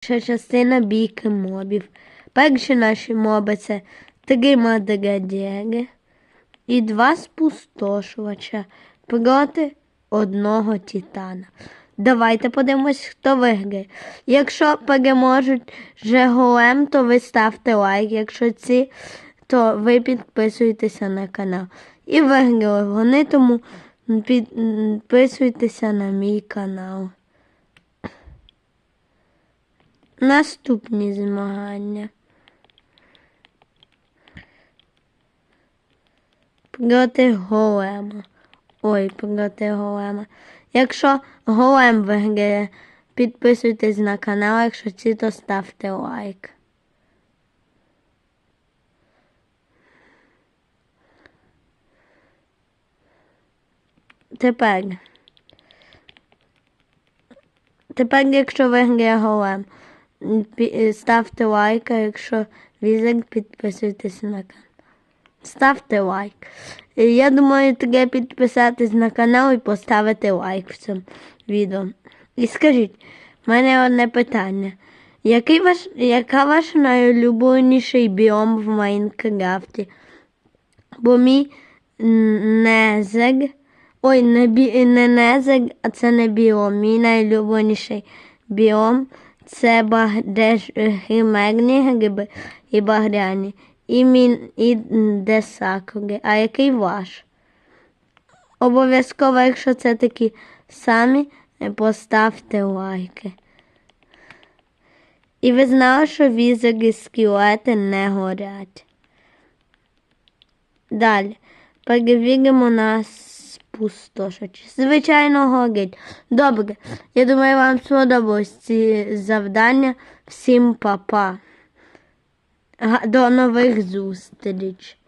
Частина бійки мобів. Перші наші моби це три мадрадєри і два спустошувача проти одного титана. Давайте подивимось, хто виграє. Якщо переможуть же голем, то ви ставте лайк. Якщо ці, то ви підписуєтеся на канал. І виграли вони, тому підписуйтеся на мій канал. Наступні змагання. Проти голема. Ой, проти голема. Якщо голем виграє, підписуйтесь на канал, якщо ці, то ставте лайк. Тепер. Тепер, якщо виграє голем, ставте лайк, а якщо візер, підписуйтесь на канал. Ставте лайк. Я думаю, треба підписатись на канал і поставити лайк в цьому відео. І скажіть, в мене одне питання. Який ваш, яка ваш найулюбленіший біом в Майнкрафті? Бо мій н- незер. Ой, не, бі, не незер, а це не біом. Мій найулюбленіший біом це баг, де ж е, гриби і багряні. І, мін, і м, де сакури. А який ваш? Обов'язково, якщо це такі самі, е, поставте лайки. І ви знали, що візери скелети не горять. Далі. Перевіримо на спустошачі. Звичайно, горить. Добре. Я думаю, вам сподобалось ці завдання. Всім па-па. До нових зустріч.